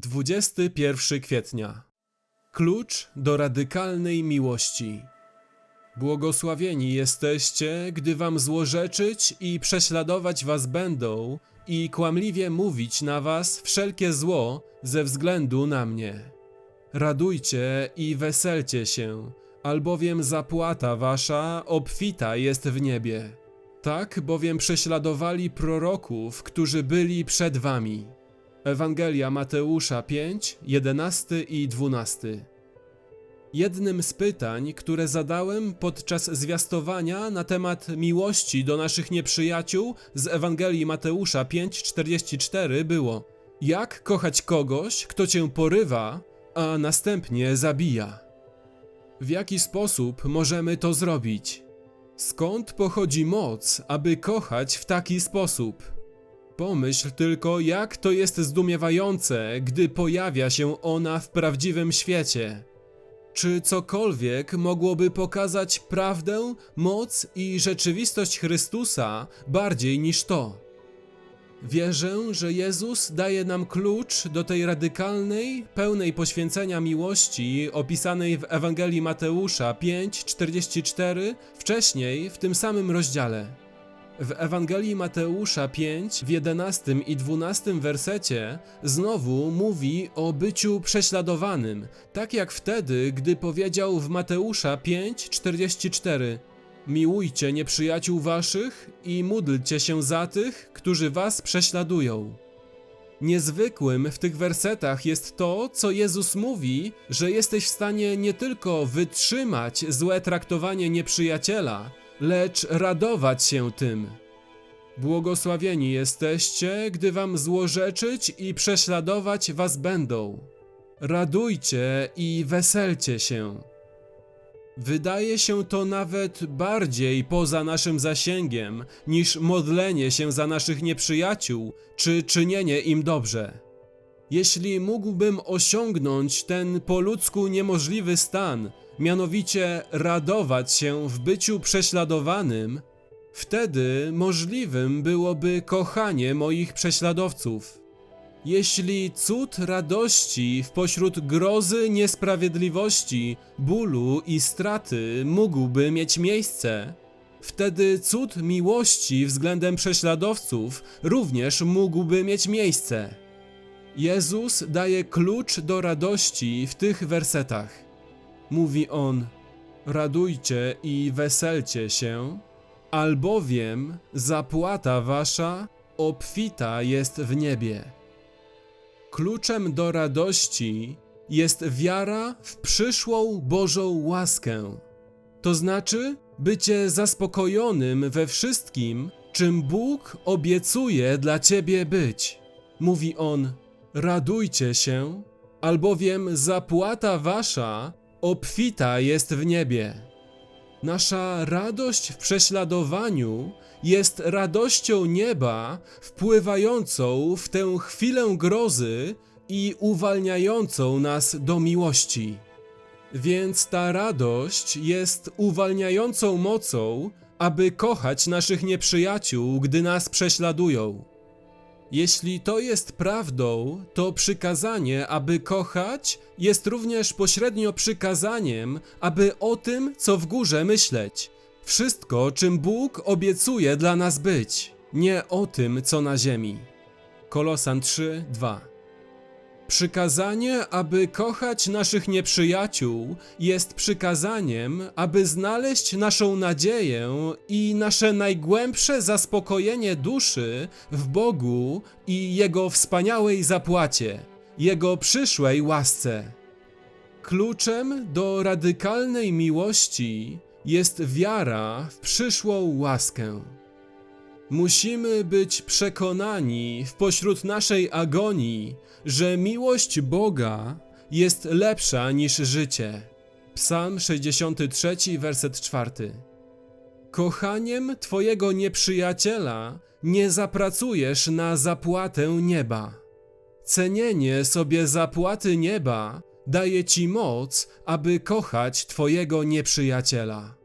21 kwietnia. Klucz do radykalnej miłości. Błogosławieni jesteście, gdy wam złorzeczyć i prześladować was będą i kłamliwie mówić na was wszelkie zło ze względu na mnie. Radujcie i weselcie się, albowiem zapłata wasza obfita jest w niebie. Tak bowiem prześladowali proroków, którzy byli przed wami. Ewangelia Mateusza 5, 11 i 12. Jednym z pytań, które zadałem podczas zwiastowania na temat miłości do naszych nieprzyjaciół z Ewangelii Mateusza 5:44 było: Jak kochać kogoś, kto cię porywa, a następnie zabija? W jaki sposób możemy to zrobić? Skąd pochodzi moc, aby kochać w taki sposób? Pomyśl tylko, jak to jest zdumiewające, gdy pojawia się ona w prawdziwym świecie. Czy cokolwiek mogłoby pokazać prawdę, moc i rzeczywistość Chrystusa bardziej niż to? Wierzę, że Jezus daje nam klucz do tej radykalnej, pełnej poświęcenia miłości opisanej w Ewangelii Mateusza 5:44, wcześniej w tym samym rozdziale. W Ewangelii Mateusza 5 w 11 i 12 wersecie znowu mówi o byciu prześladowanym, tak jak wtedy, gdy powiedział w Mateusza 5:44: Miłujcie nieprzyjaciół waszych i módlcie się za tych, którzy was prześladują. Niezwykłym w tych wersetach jest to, co Jezus mówi, że jesteś w stanie nie tylko wytrzymać złe traktowanie nieprzyjaciela, lecz radować się tym. Błogosławieni jesteście, gdy wam złorzeczyć i prześladować was będą. Radujcie i weselcie się. Wydaje się to nawet bardziej poza naszym zasięgiem niż modlenie się za naszych nieprzyjaciół czy czynienie im dobrze. Jeśli mógłbym osiągnąć ten po ludzku niemożliwy stan, mianowicie radować się w byciu prześladowanym, wtedy możliwym byłoby kochanie moich prześladowców. Jeśli cud radości w pośród grozy, niesprawiedliwości, bólu i straty mógłby mieć miejsce, wtedy cud miłości względem prześladowców również mógłby mieć miejsce. Jezus daje klucz do radości w tych wersetach. Mówi on: Radujcie i weselcie się, albowiem zapłata wasza obfita jest w niebie. Kluczem do radości jest wiara w przyszłą Bożą łaskę. To znaczy bycie zaspokojonym we wszystkim, czym Bóg obiecuje dla ciebie być. Mówi on: Radujcie się, albowiem zapłata wasza obfita jest w niebie. Nasza radość w prześladowaniu jest radością nieba wpływającą w tę chwilę grozy i uwalniającą nas do miłości. Więc ta radość jest uwalniającą mocą, aby kochać naszych nieprzyjaciół, gdy nas prześladują. Jeśli to jest prawdą, to przykazanie, aby kochać, jest również pośrednio przykazaniem, aby o tym, co w górze myśleć. Wszystko, czym Bóg obiecuje dla nas być, nie o tym, co na ziemi. Kolosan 3, 2. Przykazanie, aby kochać naszych nieprzyjaciół, jest przykazaniem, aby znaleźć naszą nadzieję i nasze najgłębsze zaspokojenie duszy w Bogu i Jego wspaniałej zapłacie, Jego przyszłej łasce. Kluczem do radykalnej miłości jest wiara w przyszłą łaskę. Musimy być przekonani w pośród naszej agonii, że miłość Boga jest lepsza niż życie. Psalm 63, werset 4. Kochaniem Twojego nieprzyjaciela nie zapracujesz na zapłatę nieba. Cenienie sobie zapłaty nieba daje Ci moc, aby kochać Twojego nieprzyjaciela.